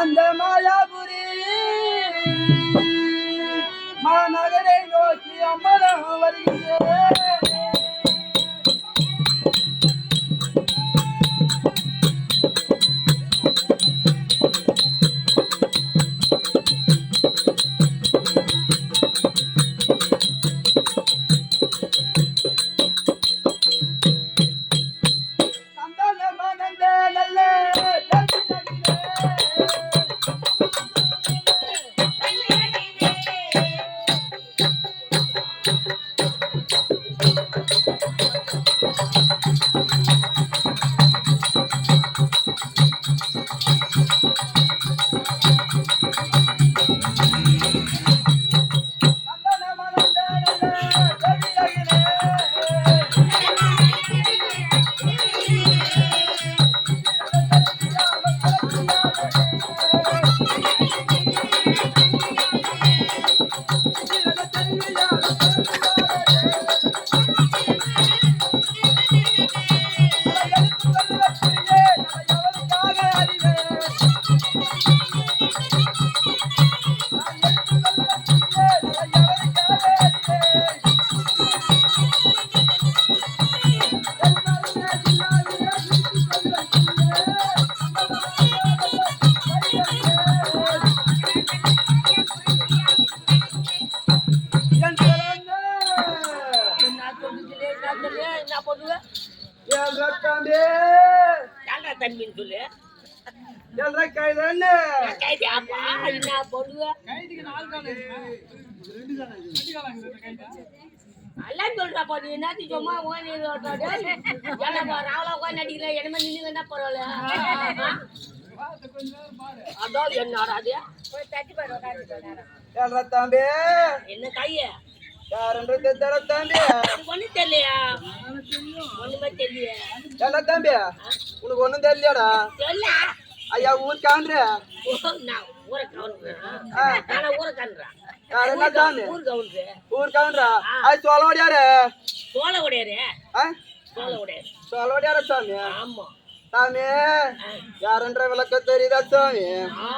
அந்த மாயாபுரி. மாநகரை நோக்கி அம்பலம் வருகிறேன் சந்தனமானந்த நல்ல ஜல்தினகிலே. சந்தனமானந்த நல்ல ஜல்தினகிலே. நான் சொல்லுதுலே, நான் சொல்லு, என்ன பண்ணுவ? ஏன்டா தம்பின்னு சொல்லு. நான் கைதி ஆப்பா, என்ன பண்ணுவ? எல்லாம் சொல்றாப்பா, நீ என்னத்துக்கு சும்மா ஓடி ஓடுற, டேய்? ஏன்டாப்பா, ராவலா உட்கார்ந்து நடிக்கிற, என்னமே நின்னுங்கன்னா பரவாயில்ல. அதான் என்னடா அது? தம்பி என்ன கைய யாருன்றது தெரியலையா என்ன தம்பி? உனக்கு ஒண்ணும் தெரியலடா. தெரியல. ஐயா ஊர் காண்ற? ஊரை காண்றா அது சொல்ல முடியாரு சோள உடையாரு. ஆ சோள உடையாரு. சொல்ல முடியாத சாமி? ஆமா. சாமி யாருன்ற விளக்கம் தெரியுதா சாமி? ஆ,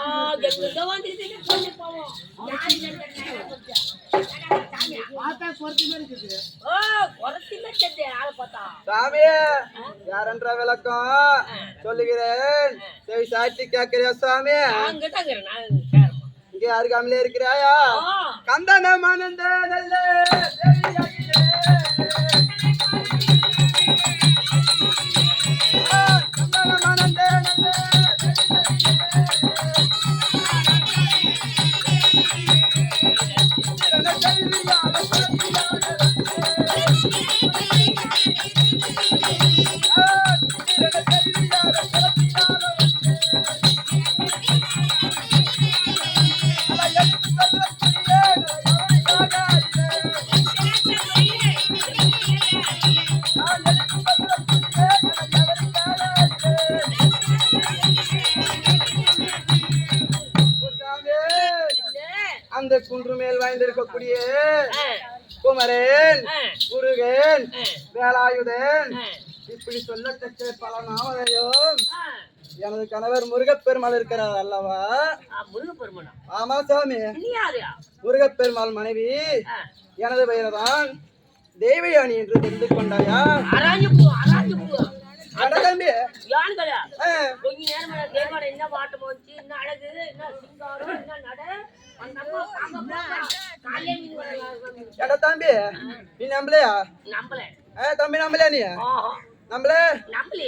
யாரு யாருன்ற விளக்கம்? சொல்லுகிறேன். சரி சாட்சி கேட்கிறியா கேட்கிறேன். இங்க அருகாமலே இருக்கிறாயா? ஆ, கந்தனமானந்த நல்ல அந்த குன்று மேல் வாய்ந்திருக்கக்கூடிய குமரன் முருகன் வேலாயுதன் இப்படி சொல்லத்தக்க பல நாமதையும் ஆ. எனது கணவர் முருகப்பெருமாள் இருக்கிறார் அல்லவா? ஆமா சாமி. முருகப்பெருமாள் மனைவி எனது பெயர்தான் தேவயானி என்று தெரிந்து கொண்டாயா? தம்பி. கொஞ்ச நேரம் என்ன என்ன அழகு? என்ன சிங்காரம்? என்ன நட? நீ நம்பலையா? நம்பல. தம்பி நம்பலையா நீ? நம்பலையே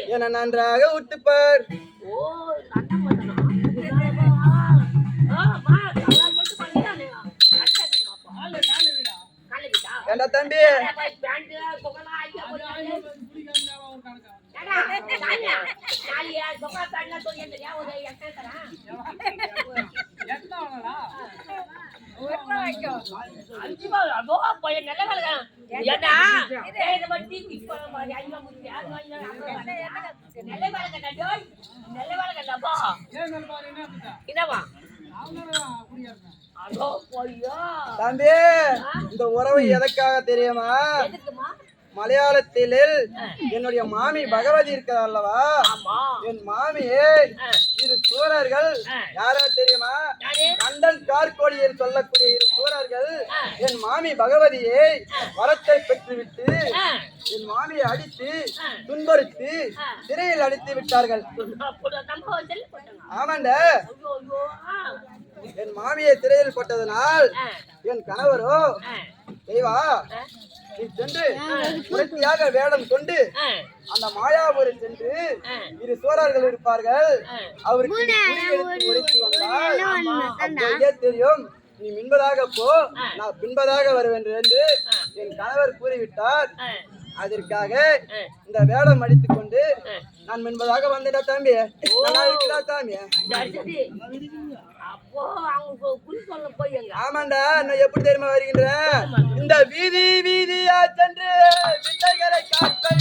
என்ன நன்றாக உத்துப்பார் ஏண்டா தம்பி? அதோ போய் நல்ல வேலை என்னவா? தம்பி இந்த உறவு எதற்காக தெரியுமா? மலையாளத்தில் என்னுடைய மாமி பகவதி இருக்கிறார் அல்லவா. என் மாமியே இரு சூரர்கள். யாரா தெரியுமா? கண்டன் கார்கோழி என்று சொல்லக்கூடிய இரு சூரர்கள். என் மாமி பகவதியை வரத்தை பெற்றுவிட்டு என் மாமியை அடித்து. துன்புறுத்தி. சிறையில் அடித்து விட்டார்கள். ஆமாண்ட என் மாமியை சிறையில் போட்டதனால் என் கணவரோ தெய்வா நீ சென்று புரட்சியாக வேடம் கொண்டு அந்த மாயாபுரி சென்று. இரு சோழர்கள் இருப்பார்கள். அவருக்கு உரைத்து வந்தால் தெரியும்? நீ மின்பதாக போ. நான் பின்பதாக வருவேன் என்று என் கணவர் கூறிவிட்டார். அதற்காக. இந்த வேடம் அடித்துக் கொண்டு. நான் மின்பதாக வந்துட்டா தம்பி. நல்லா இருக்கிறா தாமி சரி, சரி. அப்போ அவங்க குறி சொல்ல போய் ஆமாண்டா நான் எப்படி தெரியுமா வருகின்றேன் இந்த வீதி வீதியா சென்று வித்தைகளை காட்ட